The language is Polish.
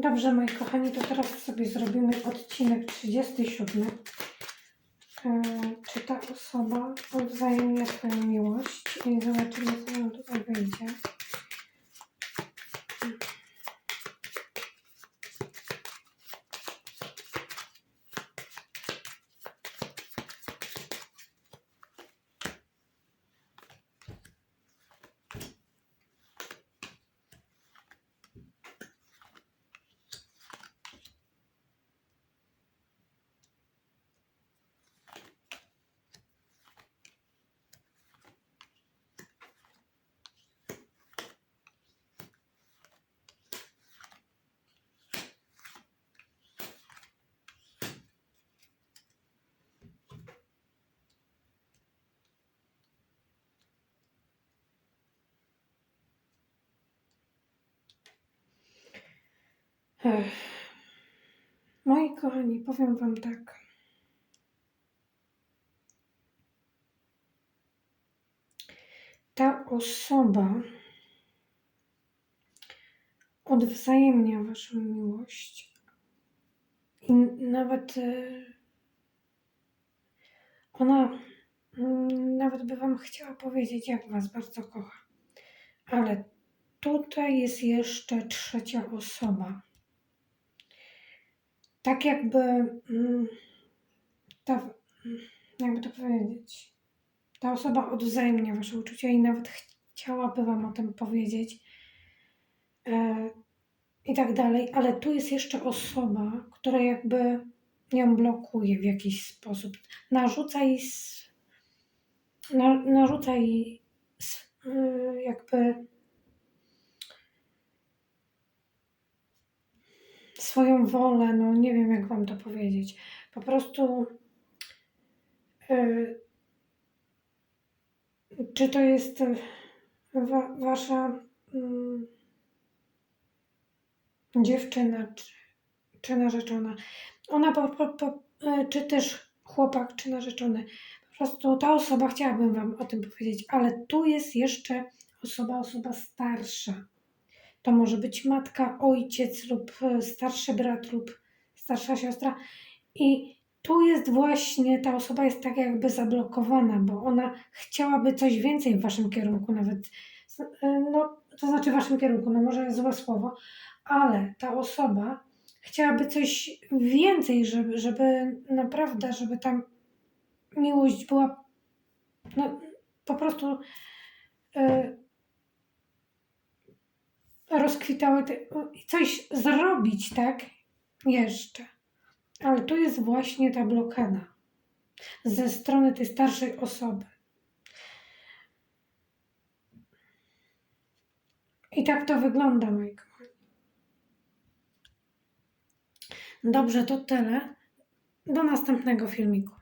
Dobrze, moi kochani, to teraz sobie zrobimy odcinek 37. E, Czy ta osoba odwzajemnia swoją miłość i zobaczymy, co nam tutaj wyjdzie. Ech. Moi kochani, powiem Wam tak. Ta osoba odwzajemnia Waszą miłość i nawet e, ona mm, nawet by Wam chciała powiedzieć, jak Was bardzo kocha. Ale tutaj jest jeszcze trzecia osoba tak jakby mm, ta, mm, jakby to powiedzieć, ta osoba odwzajemnia wasze uczucia i nawet chciałaby wam o tym powiedzieć e, i tak dalej, ale tu jest jeszcze osoba, która jakby ją blokuje w jakiś sposób, narzuca jej, narzuca jej y, jakby swoją wolę, no nie wiem jak wam to powiedzieć. Po prostu y, czy to jest y, wa, wasza mm, dziewczyna, czy, czy narzeczona. Ona po, po, po, y, czy też chłopak, czy narzeczony. Po prostu ta osoba, chciałabym wam o tym powiedzieć, ale tu jest jeszcze osoba, osoba starsza. To może być matka, ojciec lub e, starszy brat lub starsza siostra. I tu jest właśnie, ta osoba jest tak jakby zablokowana, bo ona chciałaby coś więcej w waszym kierunku nawet. E, No, to znaczy w waszym kierunku, no może złe słowo, ale ta osoba chciałaby coś więcej, żeby, żeby naprawdę, żeby tam miłość była no, po prostu e, rozkwitały te, coś zrobić, tak? Jeszcze. Ale tu jest właśnie ta blokada ze strony tej starszej osoby. I tak to wygląda, moi kochani. Dobrze, to tyle. Do następnego filmiku.